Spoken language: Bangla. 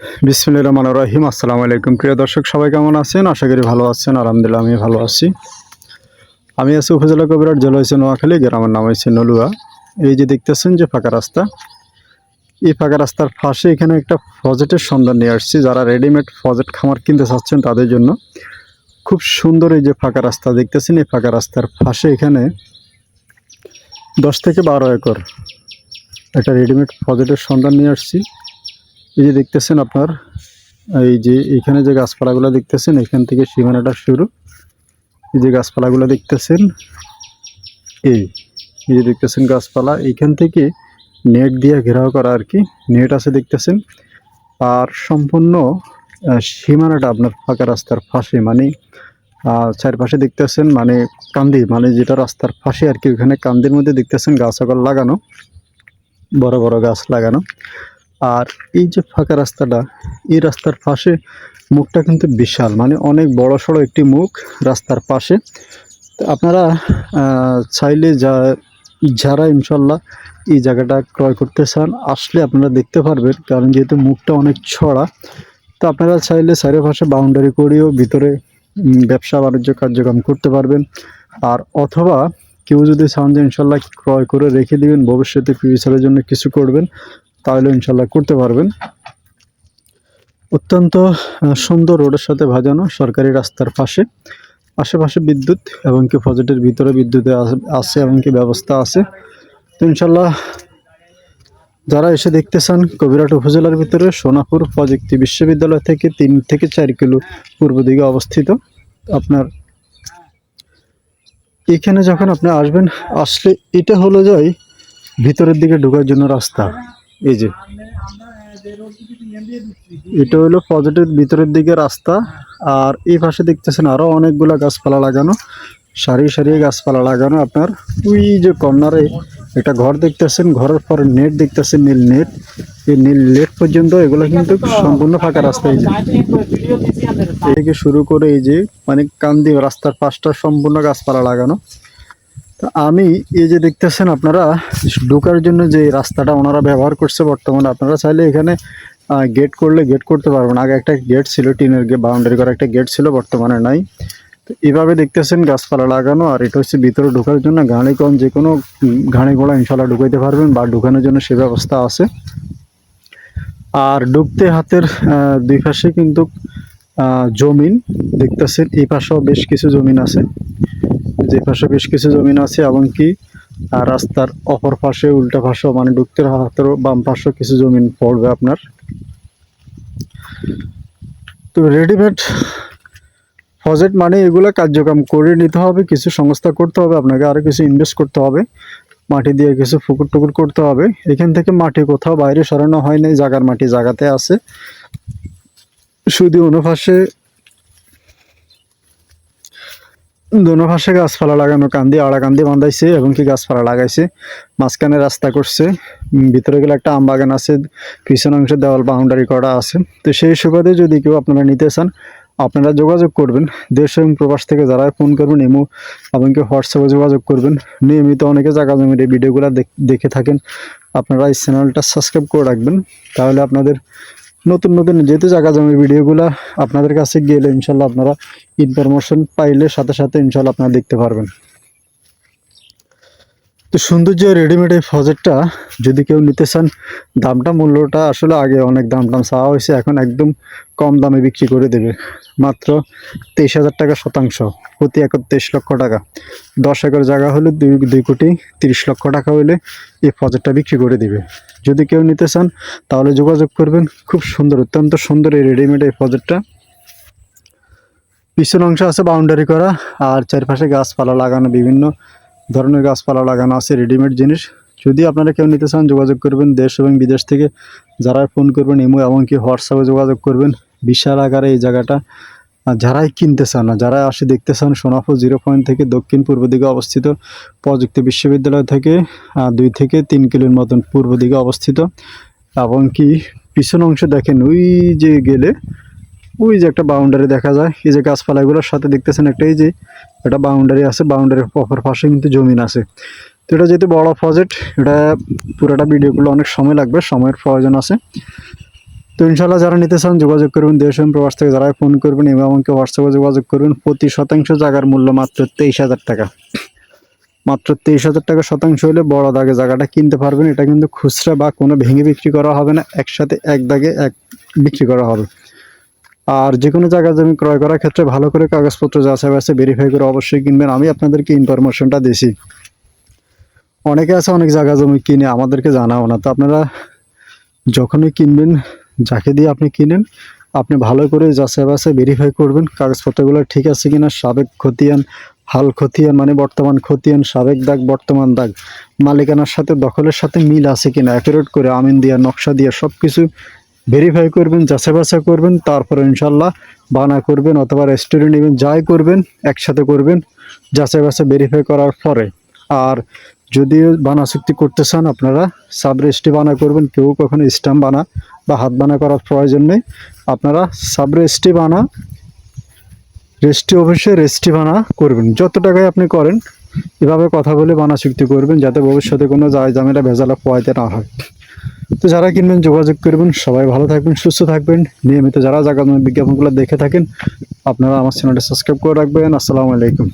বিসমুল্লাহ রহমান রহিম। আসসালামু আলাইকুম। প্রিয় দর্শক, সবাই কেমন আছেন? আশা করি ভালো আছেন। আলহামদুলিল্লাহ আমি ভালো আছি। আমি আছি উপজেলা কবিরাট জেলা হয়েছে নোয়াখালী, গ্রামের নাম হয়েছে নলুয়া। এই যে দেখতেছেন যে ফাঁকা রাস্তা, এই ফাঁকা রাস্তার পাশে এখানে একটা ফজেটের সন্ধান নিয়ে আসছি। যারা রেডিমেড ফজেট খামার কিনতে চাচ্ছেন তাদের জন্য খুব সুন্দর এই যে ফাঁকা রাস্তা দেখতেছেন। এই ফাঁকা রাস্তার পাশে এখানে দশ থেকে বারো একর একটা রেডিমেড ফজেটের সন্ধান নিয়ে আসছি। এই যে দেখতেছেন আপনার, এই যে এখানে যে গাছপালাগুলো দেখতেছেন, এখান থেকে সীমানাটা শুরু। এই যে গাছপালাগুলো দেখতেছেন, এই এই যে দেখতেছেন গাছপালা এইখান থেকে নেট দিয়ে ঘেরাও করা আর কি। নেট আছে দেখতেছেন, আর সম্পূর্ণ সীমানাটা আপনার ফাঁকা রাস্তার ফাঁসে মানে চারপাশে দেখতেছেন মানে কান্দি মানে যেটা রাস্তার ফাঁসে আর কি, ওখানে কান্দির মধ্যে দেখতেছেন গাছ লাগানো, বড় বড় গাছ লাগানো। আর এই যে ফাঁকা রাস্তাটা, এই রাস্তার পাশে মুখটা কিন্তু বিশাল মানে অনেক বড় সড়ো একটি মুখ রাস্তার পাশে। আপনারা চাইলে যা, যারা ইনশাল্লাহ এই জায়গাটা ক্রয় করতে চান, আসলে আপনারা দেখতে পারবেন, কারণ যেহেতু মুখটা অনেক ছড়া, তো আপনারা চাইলে চারিপাশে বাউন্ডারি করেও ভিতরে ব্যবসা বাণিজ্য কার্যক্রম করতে পারবেন। আর অথবা কেউ যদি চান যে ইনশাল্লাহ ক্রয় করে রেখে দিবেন, ভবিষ্যতে ফিউচারের জন্য কিছু করবেন তাহলে ইনশাল্লাহ করতে পারবেন। অত্যন্ত সুন্দর রোডের সাথে ভাজানো সরকারি রাস্তার পাশে। আশেপাশে বিদ্যুৎ এবং কি প্রজেক্টের ভিতরে বিদ্যুতে আছে এবং কি ব্যবস্থা আছে। তো ইনশাল্লাহ যারা এসে দেখতে চান কবিরাট উপজেলার ভিতরে, সোনাপুর প্রযুক্তি বিশ্ববিদ্যালয় থেকে তিন থেকে চার কিলো পূর্ব দিকে অবস্থিত, আপনার এখানে যখন আপনি আসবেন, আসলে এটা হলো যাই ভিতরের দিকে ঢোকার জন্য রাস্তা। এই যে। এটা হলো পজিটিভ ভিতরের দিকে রাস্তা। আর এই পাশে দেখতেছেন আরও অনেকগুলা গাছপালা লাগানো। সারি সারি গাছপালা লাগানো আপনার। ওই যে কর্নারে একটা ঘর দেখতেছেন, ঘরের পর নেট দেখতেছেন, নীল নেট। এই নীল নেট পর্যন্ত এগুলো কিন্তু সম্পূর্ণ ফাঁকা রাস্তা, এই যে। থেকে শুরু করে এই যে মানে কান্দি রাস্তার পাশটা সম্পূর্ণ গাছপালা লাগানো। আমি এই যে দেখতেছেন আপনারা ঢোকার জন্য যে রাস্তাটা ওনারা ব্যবহার করছে বর্তমানে আপনারা চাইলে এখানে গেট করলে গেট করতে পারবেন। আগে একটা গেট ছিল টিনের বাউন্ডারি করা একটা গেট ছিল বর্তমানে নাই। তো এভাবে দেখতেছেন গাছপালা লাগানো আর এটা হচ্ছে ভিতরে ঢোকার জন্য গাড়ি কম যে কোনো উম, গাড়ি ঘোড়া ইনশাল্লাহ ঢুকাইতে পারবেন বা ঢুকানোর জন্য সে ব্যবস্থা আছে। আর ঢুকতে হাতের দুই পাশে কিন্তু জমিন দেখতেছেন এই পাশেও বেশ কিছু জমিন আছে। যে পাশে বেশ কিছু জমিন আছে এবং কি আর রাস্তার অপর পাশে, উল্টা পাশেও মানে ঢুকতে হাতের বাম পাশে কিছু জমিন পড়বে আপনার। তো রেডিমেড প্রজেক্ট মানে এগুলো কার্যক্রম করে নিতে হবে, কিছু সংস্থা করতে হবে, আপনাকে আরও কিছু ইনভেস্ট করতে হবে, মাটি দিয়ে কিছু পুকুর টুকুর করতে হবে। এখান থেকে মাটি কোথাও বাইরে সরানো হয় নাই জায়গার মাটি জাগাতে আছে। শুধু অনুপাশে দোনো পাশে গাছপালা লাগানো, কান্দি, আড়া কান্দি বান্ধাইছে এবং কি গাছপালা লাগাইছে। মাঝখানে রাস্তা করছে ভিতরে গেলে একটা আম বাগান আছে, পিছন অংশে দেওয়াল বাউন্ডারি করা আছে। তো সেই সুবাদে যদি কেউ আপনারা নিতে চান, আপনারা যোগাযোগ করবেন। দেশ এবং প্রবাস থেকে যারা ফোন করবেন এমো এমনকি হোয়াটসঅ্যাপে যোগাযোগ করবেন। নিয়মিত অনেকে জায়গা জমির এই ভিডিওগুলো দেখে থাকেন। আপনারা এই চ্যানেলটা সাবস্ক্রাইব করে রাখবেন। তাহলে আপনাদের নতুন নতুন যেহেতু জায়গা জমির ভিডিওগুলো আপনাদের কাছে গেলে ইনশাল্লাহ আপনারা ইনফরমেশন পাইলে সাথে সাথে ইনশাল্লাহ আপনারা দেখতে পারবেন। তো সৌন্দর্য রেডিমেড এই প্রজেক্টটা যদি কেউ নিতে চান, দামটা, মূল্যটা আসলে আগে অনেক দাম টাম চাওয়া হয়েছে, এখন একদম কম দামে বিক্রি করে দেবে। মাত্র তেইশ হাজার টাকা শতাংশ, প্রতি একর তেইশ লক্ষ টাকা। দশ একর জায়গা হলে দুই দুই কোটি তিরিশ লক্ষ টাকা হলে এই প্রজেক্টটা বিক্রি করে দেবে। যদি কেউ নিতে চান, তাহলে যোগাযোগ করবেন। খুব সুন্দর, অত্যন্ত সুন্দর এই রেডিমেড এই প্রজেক্টটা পিছন অংশ আছে বাউন্ডারি করা, আর চারপাশে গাছপালা লাগানো, বিভিন্ন ধরনের গাছপালা লাগানো আছে রেডিমেড জিনিস। যদি আপনারা কেউ নিতে চান, যোগাযোগ করবেন দেশ এবং বিদেশ থেকে। যারা ফোন করবেন, ইমো এমনকি হোয়াটসঅ্যাপে যোগাযোগ করবেন। বিশাল আকারে এই জায়গাটা। যারাই কিনতে চান না যারা আসে দেখতে চান, সোনাপুর জিরো পয়েন্ট থেকে দক্ষিণ পূর্ব দিকে অবস্থিত। প্রযুক্তি বিশ্ববিদ্যালয় থেকে দুই থেকে তিন কিলোর মতন পূর্ব দিকে অবস্থিত। এবং কি, পিছন অংশ দেখেন, ওই যে গেলে ওই যে একটা বাউন্ডারি দেখা যায়। এই যে গাছপালাগুলোর সাথে দেখতেছেন একটা, এই যে একটা বাউন্ডারি আছে বাউন্ডারির অপর পাশে কিন্তু জমিন আছে। তো এটা যেহেতু বড় প্রজেক্ট এটা পুরোটা ভিডিওগুলো অনেক সময় লাগবে, সময়ের প্রয়োজন আছে। তো ইনশাল্লাহ যারা নিতে চান যোগাযোগ করবেন, দেশ প্রবাস থেকে যারা ফোন করবেন এবং আমাকে হোয়াটসঅ্যাপে যোগাযোগ করবেন। প্রতি শতাংশ জায়গার মূল্য মাত্র তেইশ হাজার টাকা। মাত্র তেইশ হাজার টাকা শতাংশ হলে বড় দাগে জায়গাটা কিনতে পারবেন। এটা কিন্তু খুচরা বা কোনো ভেঙে বিক্রি করা হবে না। একসাথে এক দাগে এক বিক্রি করা হবে। আর যে কোনো জায়গা জমি ক্রয় করার ক্ষেত্রে ভালো করে কাগজপত্র যাচাই বাছাই ভেরিফাই করে অবশ্যই কিনবেন। আমি আপনাদেরকে ইনফরমেশনটা দিছি। অনেকে আছে অনেক জায়গা জমি কিনে, আমাদেরকে জানাও না। তো আপনারা যখনই কিনবেন, যাকে দিয়ে আপনি কিনেন, আপনি ভালো করে যাচাই বাছাই ভেরিফাই করবেন, কাগজপত্রগুলো ঠিক আছে কিনা, সাবেক খতিয়ান, হাল খতিয়ান মানে বর্তমান খতিয়ান, সাবেক দাগ, বর্তমান দাগ, মালিকানার সাথে, দখলের সাথে মিল আছে কিনা অ্যাকুরেট করে আমিন দিয়া, নকশা দিয়া সব কিছু ভেরিফাই করবেন, যাচাই বাছাই করবেন, তারপরে ইনশাল্লাহ বানা করবেন অথবা রেস্টুরেন্ট নেবেন যাই করবেন, একসাথে করবেন, যাচাই বাছাই ভেরিফাই করার পরে। আর যদি বানা চুক্তি করতে চান আপনারা সাব রেজিস্ট্রি বানা করবেন, কেউ কখনো স্ট্যাম্প বানা বা হাত বানা করার প্রয়োজন নেই। আপনারা সাব রেজিস্ট্রি বানা রেজিস্ট্রি অফিসে রেজিস্ট্রি বানা করবেন। যত টাকায় আপনি করেন, এভাবে কথা বলে বানা চুক্তি করবেন, যাতে ভবিষ্যতে কোনো যায় জামেলা ভেজালা পোয়াইতে না হয়। তো যারা কিনবেন, যোগাযোগ করবেন, সবাই ভালো থাকবেন, সুস্থ থাকবেন। নিয়মিত যারা জায়গা বিজ্ঞাপনগুলো দেখে থাকেন, আপনারা আমার চ্যানেলটা সাবস্ক্রাইব করে রাখবেন। আসসালামু আলাইকুম।